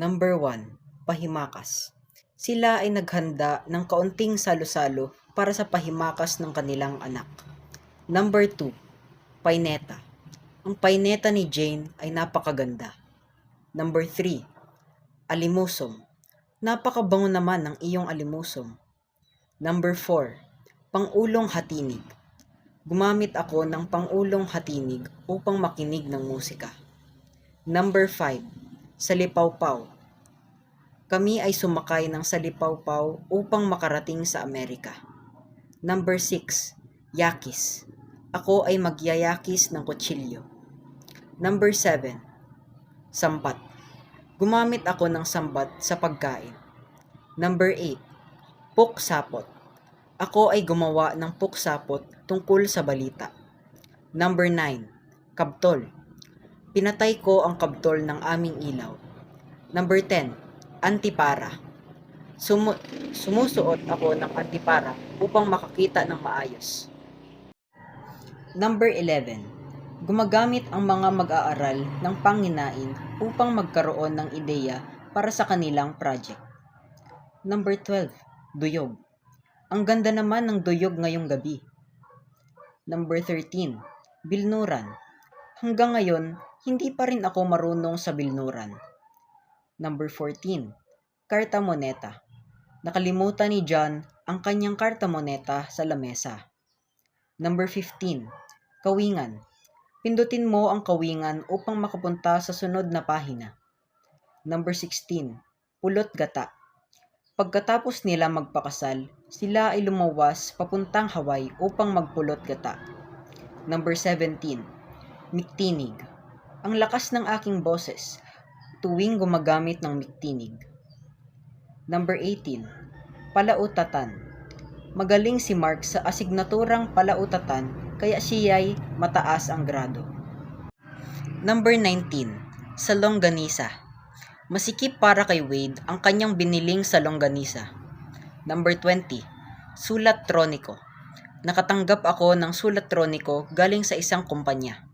Number 1, pahimakas. Sila ay naghanda ng kaunting salo-salo para sa pahimakas ng kanilang anak. Number 2, paineta. Ang paineta ni Jane ay napakaganda. Number 3, alimusom. Napakabango naman ng iyong alimusom. Number 4, pangulong hatinig. Gumamit ako ng pangulong hatinig upang makinig ng musika. Number 5, salipawpaw. Kami ay sumakay ng salipawpaw upang makarating sa Amerika. Number 6, yakis. Ako ay magyayakis ng kutsilyo. Number 7, sambat. Gumamit ako ng sambat sa pagkain. Number 8, puksapot. Ako ay gumawa ng puksapot tungkol sa balita. Number 9, kabtol. Pinatay ko ang kabtol ng aming ilaw. Number 10, antipara. Sumu- sumusuot ako ng antipara upang makakita ng maayos. Number 11, gumagamit ang mga mag-aaral ng panginain upang magkaroon ng ideya para sa kanilang project. Number 12, duyog. Ang ganda naman ng duyog ngayong gabi. Number 13, bilnuran. Hanggang ngayon, hindi pa rin ako marunong sa bilnuran. Number 14, karta moneta. Nakalimutan ni John ang kanyang karta moneta sa lamesa. Number 15, kawingan. Pindutin mo ang kawingan upang makapunta sa sunod na pahina. Number 16, pulot gata. Pagkatapos nila magpakasal, sila ay lumawas papuntang Hawaii upang magpulot gata. Number 17, miktinig. Ang lakas ng aking boses tuwing gumagamit ng miktinig. Number 18, palautatan. Magaling si Mark sa asignaturang palautatan kaya siya'y mataas ang grado. Number 19, sa longganisa. Masikip para kay Wade ang kanyang biniling sa longganisa. Number 20, sulat troniko. Nakatanggap ako ng sulat troniko galing sa isang kumpanya.